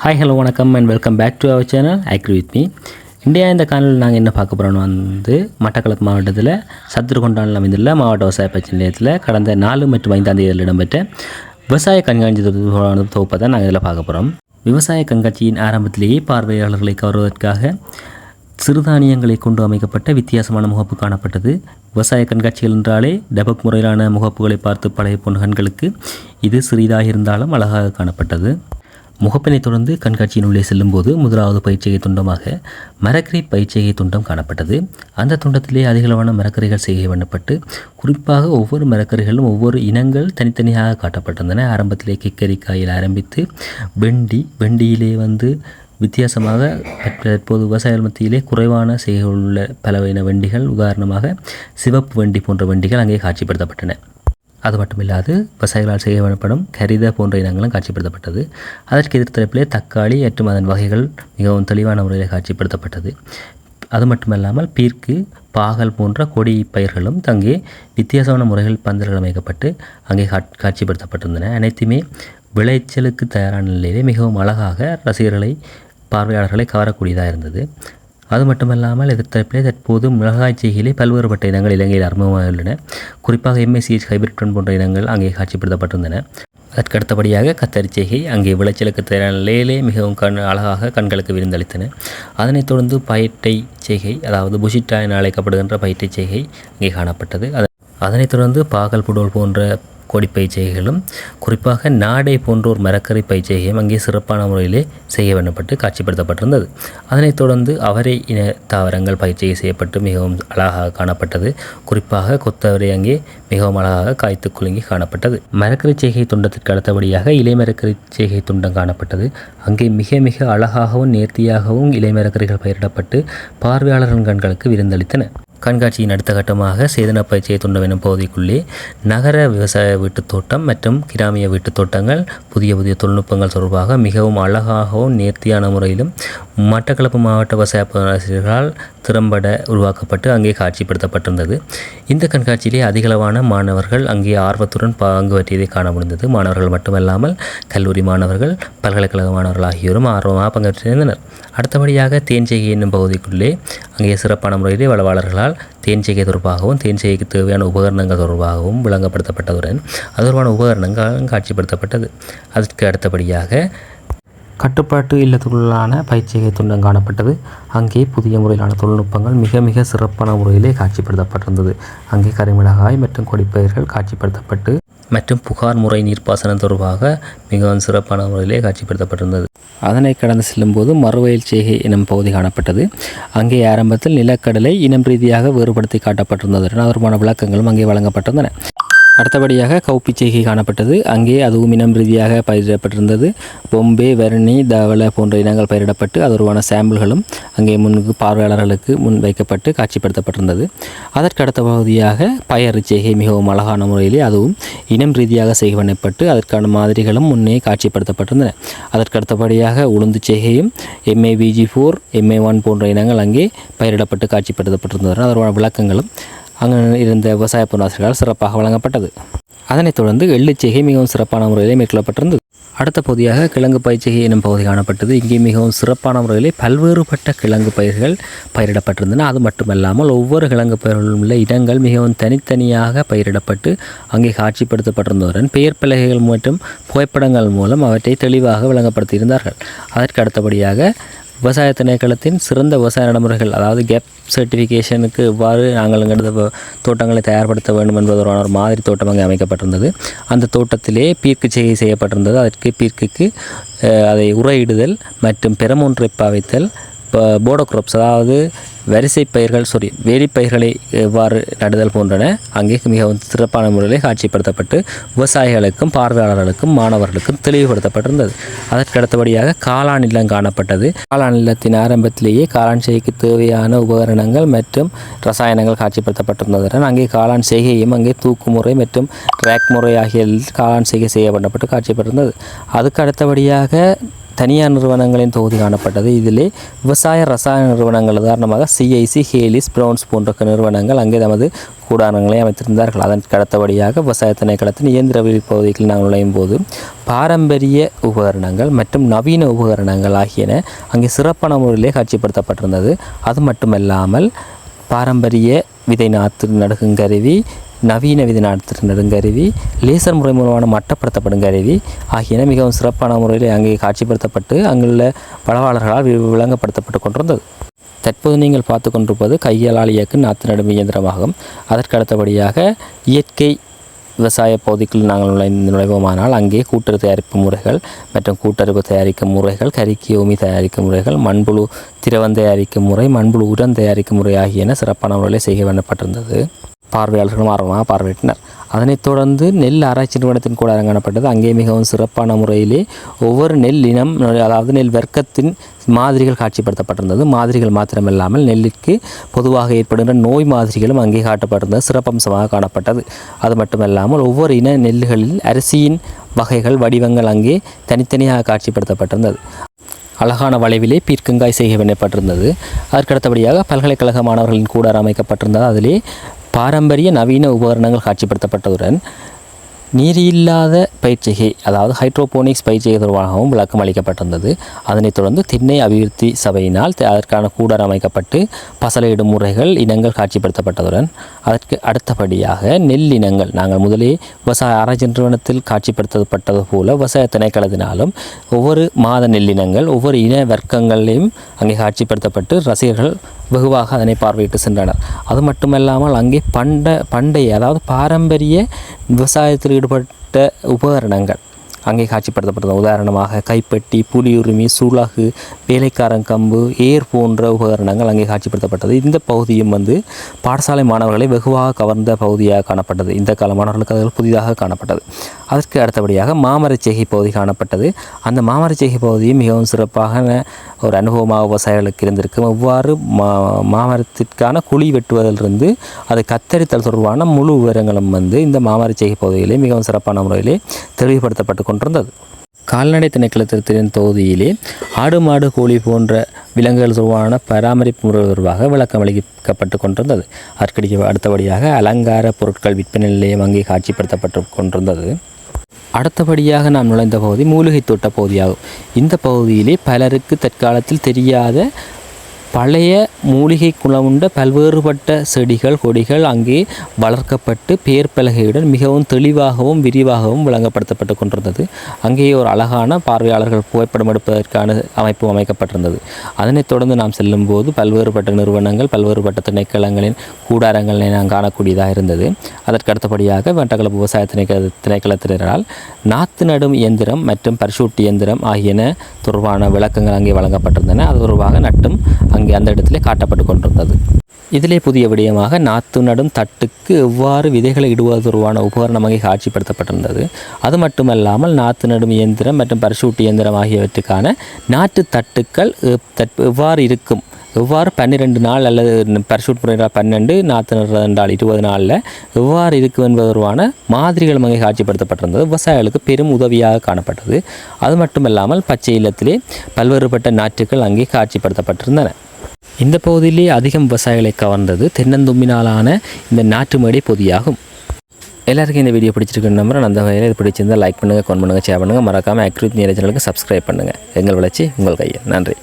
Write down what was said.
Hi hello வணக்கம் and welcome back to our channel agri with me India இந்த காணொலியில் நாங்கள் என்ன பார்க்க போகிறோம்னு வந்து மட்டக்களப்பு மாவட்டத்தில் சத்துருகொண்டானில் அமைந்துள்ள மாவட்ட விவசாய பயிற்சி நிலையத்தில் கடந்த நாலு மற்றும் ஐந்தாம் தேதியில் இடம்பெற்ற விவசாய கண்காட்சி தொடர்பான தொகுப்பை தான் நாங்கள் இதில் பார்க்க போகிறோம் விவசாய கண்காட்சியின் ஆரம்பத்திலேயே பார்வையாளர்களை கவர்வதற்காக சிறுதானியங்களை கொண்டு அமைக்கப்பட்ட வித்தியாசமான முகப்பு காணப்பட்டது. விவசாய கண்காட்சிகள் என்றாலே டெபக் முறையிலான முகப்புகளை பார்த்து பழைய போன்ற கண்களுக்கு இது சிறிதாக இருந்தாலும் அழகாக காணப்பட்டது. முகப்பினை தொடர்ந்து கண்காட்சியின் உள்ளே செல்லும்போது முதலாவது பயிற்சிகை துண்டமாக மரக்கறி பயிற்சிகை துண்டம் காணப்பட்டது. அந்த துண்டத்திலே அதிகளவான மரக்கறிகள் செய்கை பண்ணப்பட்டு குறிப்பாக ஒவ்வொரு மரக்கறிகளும் ஒவ்வொரு இனங்கள் தனித்தனியாக காட்டப்பட்டிருந்தன. ஆரம்பத்திலே கிக்கரிக்காயில் ஆரம்பித்து வெண்டி வெண்டியிலே வந்து வித்தியாசமாக தற்போது விவசாய மத்தியிலே குறைவான செய்கைகள் உள்ள பலவகையான வண்டிகள் உதாரணமாக சிவப்பு வண்டி போன்ற வண்டிகள் அங்கே காட்சிப்படுத்தப்பட்டன. அது மட்டுமில்லாது விவசாயிகளால் செய்யப்படும் கரித போன்ற இனங்களும் காட்சிப்படுத்தப்பட்டது. அதற்கு எதிர்த்தரப்பிலே தக்காளி மற்றும் அதன் வகைகள் மிகவும் தெளிவான முறையில் காட்சிப்படுத்தப்பட்டது. அது மட்டுமல்லாமல் பீர்க்கு பாகல் போன்ற கொடி பயிர்களும் அங்கே வித்தியாசமான முறைகள் பந்தல்கள் அமைக்கப்பட்டு அங்கே காட்சிப்படுத்தப்பட்டிருந்தன. அனைத்துமே விளைச்சலுக்கு தயாரான நிலையிலே மிகவும் அழகாக ரசிகர்களை பார்வையாளர்களை கவரக்கூடியதாக இருந்தது. அது மட்டுமல்லாமல் எதிர்த்தரப்பிலே தற்போது மிளகாய் செய்கையிலே பல்வேறுபட்ட இனங்கள் இலங்கையில் அறிமுகமாக உள்ளன. குறிப்பாக எம்ஏசிஎச் ஹைபிரிட்டன் போன்ற இனங்கள் அங்கே காட்சிப்படுத்தப்பட்டிருந்தன. அதற்கு அடுத்தபடியாக கத்தரி செய்கை அங்கே விளைச்சலுக்கு தேவையான நிலையிலே மிகவும் கண் அழகாக கண்களுக்கு விருந்தளித்தன அதனைத் தொடர்ந்து பயிட்டை செய்கை அதாவது புஷிட்டா என அழைக்கப்படுகின்ற பயிட்டை செய்கை அங்கே காணப்பட்டது. அதனைத் தொடர்ந்து பாகல் புடோல் போன்ற கொடி பயிற்சிகளும் குறிப்பாக நாடை போன்ற ஒரு மரக்கறி பயிற்சிகையும் அங்கே சிறப்பான முறையிலே செய்ய வேண்டப்பட்டு காட்சிப்படுத்தப்பட்டிருந்தது. அதனைத் தொடர்ந்து அவரை இன தாவரங்கள் பயிற்சிகை செய்யப்பட்டு மிகவும் அழகாக காணப்பட்டது. குறிப்பாக கொத்தவரை அங்கே மிகவும் அழகாக காய்த்து குலுங்கி காணப்பட்டது. மரக்கறி செய்கை துண்டத்திற்கு அடுத்தபடியாக இலைமரக்கறி செய்கை துண்டம் காணப்பட்டது. அங்கே மிக மிக அழகாகவும் நேர்த்தியாகவும் இலைமரக்கறிகள் பயிரிடப்பட்டு பார்வையாளர்கள் கண்களுக்கு விருந்தளித்தன. கண்காட்சியின் அடுத்த கட்டமாக சேதன பயிற்சியை துண்டம் பகுதிக்குள்ளே நகர விவசாய வீட்டுத் தோட்டம் மற்றும் கிராமிய வீட்டுத் தோட்டங்கள் புதிய புதிய தொழில்நுட்பங்கள் தொடர்பாக மிகவும் அழகாகவும் நேர்த்தியான முறையிலும் மட்டக்களப்பு மாவட்ட விவசாய பேராசிரியர்களால் திறம்பட உருவாக்கப்பட்டு அங்கே காட்சிப்படுத்தப்பட்டிருந்தது. இந்த கண்காட்சியிலே அதிகளவான மாணவர்கள் அங்கே ஆர்வத்துடன் பங்கு பற்றியதை காண முடிந்தது. மாணவர்கள் மட்டுமல்லாமல் கல்லூரி மாணவர்கள் பல்கலைக்கழக மாணவர்கள் ஆகியோரும் ஆர்வமாக பங்கேற்றிருந்தனர். அடுத்தபடியாக தேன்செய்கை என்னும் பகுதிக்குள்ளே அங்கே சிறப்பான முறையிலே வளவாளர்களால் தேன்செய்கை தொடர்பாகவும் தேன்செய்கைக்கு தேவையான உபகரணங்கள் தொடர்பாகவும் விளங்கப்படுத்தப்பட்டதுடன் அது தொடர்பான உபகரணங்கள் காட்சிப்படுத்தப்பட்டது. அதற்கு அடுத்தபடியாக கட்டுப்பாட்டு இல்லத்துக்குள்ளான பயிற்சிகை துண்டம் காணப்பட்டது. அங்கே புதிய முறையிலான தொழில்நுட்பங்கள் மிக மிக சிறப்பான முறையிலே காட்சிப்படுத்தப்பட்டிருந்தது. அங்கே கரிமிளகாய் மற்றும் கொடிப்பயிர்கள் காட்சிப்படுத்தப்பட்டு மற்றும் புகார் முறை நீர்ப்பாசனம் தொடர்பாக மிகவும் சிறப்பான முறையிலே காட்சிப்படுத்தப்பட்டிருந்தது. அதனை கடந்து செல்லும்போது மறுவயல் செய்கை எனும் பகுதி காணப்பட்டது. அங்கே ஆரம்பத்தில் நிலக்கடலை இனம் ரீதியாக வேறுபடுத்தி காட்டப்பட்டிருந்ததுடன் அதற்கான விளக்கங்களும் அங்கே வழங்கப்பட்டிருந்தன. அடுத்தபடியாக கௌப்பி செய்கை காணப்பட்டது. அங்கே அதுவும் இனம் ரீதியாக பயிரிடப்பட்டிருந்தது. பொம்பே வரணி தவளை போன்ற இனங்கள் பயிரிடப்பட்டு அதற்கான சாம்பிள்களும் அங்கே முன்னுக்கு பார்வையாளர்களுக்கு முன் வைக்கப்பட்டு காட்சிப்படுத்தப்பட்டிருந்தது. அதற்கு அடுத்த பகுதியாக பயறு செய்கை மிகவும் அழகான முறையிலே அதுவும் இனம் ரீதியாக செய்வனப்பட்டு அதற்கான மாதிரிகளும் முன்னே காட்சிப்படுத்தப்பட்டிருந்தன. அதற்கு அடுத்தபடியாக உளுந்து செய்கையும் MA VG four MA one போன்ற இனங்கள் அங்கே பயிரிடப்பட்டு காட்சிப்படுத்தப்பட்டிருந்தன. அதற்கான விளக்கங்களும் அங்கு இருந்த விவசாய பொருளாசிரியர்களால் சிறப்பாக வழங்கப்பட்டது. அதனைத் தொடர்ந்து எள்ளுச்செய்கை மிகவும் சிறப்பான முறையிலே மேற்கொள்ளப்பட்டிருந்தது. அடுத்த பகுதியாக கிழங்கு பயிற்சிகை எனும் பகுதி காணப்பட்டது. இங்கே மிகவும் சிறப்பான முறையிலே பல்வேறுபட்ட கிழங்கு பயிர்கள் பயிரிடப்பட்டிருந்தன. அது மட்டுமல்லாமல் ஒவ்வொரு கிழங்கு பயிர்களும் உள்ள இடங்கள் மிகவும் தனித்தனியாக பயிரிடப்பட்டு அங்கே காட்சிப்படுத்தப்பட்டிருந்தவுடன் பெயர் பலகைகள் மற்றும் புகைப்படங்கள் மூலம் அவற்றை தெளிவாக விளங்கப்படுத்தியிருந்தார்கள். அதற்கு அடுத்தபடியாக விவசாய திணைக்களத்தின் சிறந்த விவசாய நடைமுறைகள் அதாவது கேப் சர்டிஃபிகேஷனுக்கு எவ்வாறு நாங்கள் எங்களது தோட்டங்களை தயார்படுத்த வேண்டும் என்பதற்கான ஒரு மாதிரி தோட்டம் அங்கே அமைக்கப்பட்டிருந்தது. அந்த தோட்டத்திலே பீர்க்கு செய்கை செய்யப்பட்டிருந்தது. அதற்கு பீர்க்குக்கு அதை உரையிடுதல் மற்றும் பெரமொன்றை பாவித்தல் போடோ crops அதாவது வரிசை பயிர்கள் சாரி வேலிப்பயிர்களை எவ்வாறு நடுதல் போன்றன அங்கே மிகவும் சிறப்பான முறையில் காட்சிப்படுத்தப்பட்டு விவசாயிகளுக்கும் பார்வையாளர்களுக்கும் மாணவர்களுக்கும் தெளிவுபடுத்தப்பட்டிருந்தது. அதற்கு அடுத்தபடியாக காளான் இல்லம் காணப்பட்டது. காளான் இல்லத்தின் ஆரம்பத்திலேயே காளான் செய்கைக்கு தேவையான உபகரணங்கள் மற்றும் ரசாயனங்கள் காட்சிப்படுத்தப்பட்டிருந்ததுடன் அங்கே காளான் செய்கையும் அங்கே தூக்குமுறை மற்றும் ட்ராக் முறை ஆகிய காளான் செய்கை செய்யப்படப்பட்டு காட்சிப்பட்டிருந்தது. அதுக்கு அடுத்தபடியாக தனியார் நிறுவனங்களின் தொகுதி காணப்பட்டது. இதிலே விவசாய ரசாயன நிறுவனங்கள் உதாரணமாக சிஐசி ஹேலிஸ் ப்ரௌன்ஸ் போன்ற நிறுவனங்கள் அங்கே தமது கூடாரங்களை அமைத்திருந்தார்கள். அதற்கு அடுத்தபடியாக விவசாய திணைக்களத்தின் இயந்திர பகுதிகளில் நாங்கள் நுழையும் போது பாரம்பரிய உபகரணங்கள் மற்றும் நவீன உபகரணங்கள் ஆகியன அங்கே சிறப்பான முறையிலே காட்சிப்படுத்தப்பட்டிருந்தது. அது மட்டுமல்லாமல் பாரம்பரிய விதை நாற்று நடுகும் கருவி நவீன விதி நாற்று நடுங்கருவி லேசர் முறை மூலமான மட்டப்படுத்தப்படும் கருவி ஆகியன மிகவும் சிறப்பான முறையில் அங்கே காட்சிப்படுத்தப்பட்டு அங்குள்ள பலவாளர்களால் வி- விளங்கப்படுத்தப்பட்டு கொண்டிருந்தது. தற்போது நீங்கள் பார்த்து கொண்டிருப்பது கையாளால் இயக்கு நாற்று நடும் இயந்திரமாகும். அதற்கு அடுத்தபடியாக இயற்கை விவசாய பகுதிக்குள் நாங்கள் நுழை நுழைவோமானால் அங்கே கூட்டுறவு தயாரிப்பு முறைகள் மற்றும் கூட்டுறவு தயாரிக்கும் முறைகள் கரிக்கி ஓமி தயாரிக்கும் முறைகள் மண்புழு திரவம் தயாரிக்கும் முறை மண்புழு உரம் தயாரிக்கும் முறை ஆகியன சிறப்பான முறையில் செய்ய வேண்டப்பட்டிருந்தது. பார்வையாளர்களும் ஆர்வமாக பார்வையிட்டனர். அதனைத் தொடர்ந்து நெல் ஆராய்ச்சி நிறுவனத்தின் கூட அரங்காணப்பட்டது அங்கே மிகவும் சிறப்பான முறையிலே ஒவ்வொரு நெல் இனம் அதாவது நெல் வர்க்கத்தின் மாதிரிகள் காட்சிப்படுத்தப்பட்டிருந்தது. மாதிரிகள் மாத்திரமில்லாமல் நெல்லுக்கு பொதுவாக ஏற்படுகின்ற நோய் மாதிரிகளும் அங்கே காட்டப்பட்டிருந்தது. சிறப்பம்சமாக காணப்பட்டது. அது மட்டுமல்லாமல் ஒவ்வொரு இன நெல்லுகளில் அரிசியின் வகைகள் வடிவங்கள் அங்கே தனித்தனியாக காட்சிப்படுத்தப்பட்டிருந்தது. அழகான வளைவிலே பீர்க்கங்காய் செய்ய வேண்டப்பட்டிருந்தது அதற்கடுத்தபடியாக பல்கலைக்கழக மாணவர்களின் கூடாரம் அமைக்கப்பட்டிருந்தது. அதிலே பாரம்பரிய நவீன உபகரணங்கள் காட்சிப்படுத்தப்பட்டதுடன் நீரில்லாத பயிற்சிகை அதாவது ஹைட்ரோபோனிக்ஸ் பயிற்சிகை தொடர்பாகவும் விளக்கம் அளிக்கப்பட்டிருந்தது. அதனைத் தொடர்ந்து திண்ணை அபிவிருத்தி சபையினால் அதற்கான கூடாரம் அமைக்கப்பட்டு பசலையிடும் முறைகள் இனங்கள் காட்சிப்படுத்தப்பட்டதுடன் அதற்கு அடுத்தபடியாக நெல் இனங்கள் நாங்கள் முதலே விவசாய ஆராய்ச்சி நிறுவனத்தில் காட்சிப்படுத்தப்பட்டது போல விவசாய திணைக்களத்தினாலும் ஒவ்வொரு மாத நெல்லினங்கள் ஒவ்வொரு இன வர்க்கங்களையும் அங்கே காட்சிப்படுத்தப்பட்டு ரசிகர்கள் வெகுவாக அதனை பார்வையிட்டு சென்றனர். அது மட்டுமல்லாமல் அங்கே பண்ட பண்டைய அதாவது பாரம்பரிய விவசாயத்தில் வேறுபட்ட உபகரணங்கள். அங்கே காட்சிப்படுத்தப்பட்டது. உதாரணமாக கைப்பட்டி புலியுரிமை சுளகு வேலைக்காரன் கம்பு ஏர் போன்ற உபகரணங்கள் அங்கே காட்சிப்படுத்தப்பட்டது. இந்த பகுதியும் வந்து பாடசாலை மாணவர்களை வெகுவாக கவர்ந்த பகுதியாக காணப்பட்டது. இந்த கால மாணவர்களுக்கு அது புதிதாக காணப்பட்டது. அதற்கு அடுத்தபடியாக மாமரச்சேகை பகுதி காணப்பட்டது. அந்த மாமரச்சேகை பகுதியும் மிகவும் சிறப்பாக ஒரு அனுபவமாக விவசாயிகளுக்கு இருந்திருக்கும் இவ்வாறு மா மாமரத்திற்கான குழி வெட்டுவதிலிருந்து அதை கத்தரித்தல் தொடர்பான முழு விவரங்களும் வந்து இந்த மாமரச்சேகை பகுதியிலே மிகவும் சிறப்பான முறையிலே தெளிவுபடுத்தப்பட்டு கொண்டிருந்தது. கால்நடை திணைக்களத்தின் தொகுதியிலே ஆடு மாடு கோழி போன்ற விலங்குகள் தொடர்பான பராமரிப்பு முறை தொடர்பாக விளக்கம் அளிக்கப்பட்டு கொண்டிருந்தது. அதற்கு அடுத்தபடியாக அலங்கார பொருட்கள் விற்பனை நிலையம் அங்கே காட்சிப்படுத்தப்பட்டு கொண்டிருந்தது. அடுத்தபடியாக நாம் நுழைந்த பகுதி மூலிகை தோட்ட பகுதியாகும். இந்த பகுதியிலே பலருக்கு தற்காலத்தில் தெரியாத பழைய மூலிகை குணமுண்ட பல்வேறுபட்ட செடிகள் கொடிகள் அங்கே வளர்க்கப்பட்டு பேர் பலகையுடன் மிகவும் தெளிவாகவும் விரிவாகவும் விளங்கப்படுத்தப்பட்டு கொண்டிருந்தது. அங்கே ஒரு அழகான பார்வையாளர்கள் புகைப்படம் எடுப்பதற்கான அமைப்பு அமைக்கப்பட்டிருந்தது. அதனைத் தொடர்ந்து நாம் செல்லும்போது பல்வேறுபட்ட நிறுவனங்கள் பல்வேறுபட்ட திணைக்களங்களின் கூடாரங்களை நாம் காணக்கூடியதாக இருந்தது. அதற்கு அடுத்தபடியாக வெண்டகலப்பு விவசாய திணைக்க திணைக்களத்தினரால் நாற்று நடும் இயந்திரம் மற்றும் பரிசூட்டு இயந்திரம் ஆகியன தொடர்பான விளக்கங்கள் அங்கே வழங்கப்பட்டிருந்தன. அது தொடர்பாக நட்டும் அங்கே அந்த இடத்துல காட்டப்பட்டு கொண்டிருந்தது. இதிலே புதிய விடயமாக நாற்று நடும் தட்டுக்கு எவ்வாறு விதைகளை இடுவது உபகரணம் அங்கே காட்சிப்படுத்தப்பட்டிருந்தது. அது மட்டுமல்லாமல் நாற்று நடும் இயந்திரம் மற்றும் பரிசூட்டு இயந்திரம் ஆகியவற்றுக்கான நாற்று தட்டுக்கள் தட்- எவ்வாறு இருக்கும்? எவ்வாறு பன்னிரெண்டு நாள் அல்லது பரிசூட் முறையில் பன்னெண்டு நாற்று நடுறது என்றால் இருபது நாளில் எவ்வாறு இருக்கும் என்பதற்கான மாதிரிகள் அங்கே காட்சிப்படுத்தப்பட்டிருந்தது. விவசாயிகளுக்கு பெரும் உதவியாக காணப்பட்டது. அது மட்டுமல்லாமல் பச்சை இல்லத்திலே பல்வேறுபட்ட நாற்றுகள் அங்கே காட்சிப்படுத்தப்பட்டிருந்தன. இந்த பகுதியிலே அதிகம் விவசாயிகளை கவர்ந்தது தென்னந்தும்பினாலான இந்த நாட்டு மேடை பொதியாகும் எல்லாருக்கும் இந்த வீடியோ பிடிச்சிருக்குன்னு நம்புறேன். அந்த வகையில் இது பிடிச்சிருந்தால் லைக் பண்ணுங்கள் கமெண்ட் பண்ணுங்கள் ஷேர் பண்ணுங்கள் மறக்காமல் ஆக்டிவிட் நேர சப்ஸ்கிரைப் பண்ணுங்கள் எங்கள் வளர்ச்சி உங்கள் கையில். நன்றி.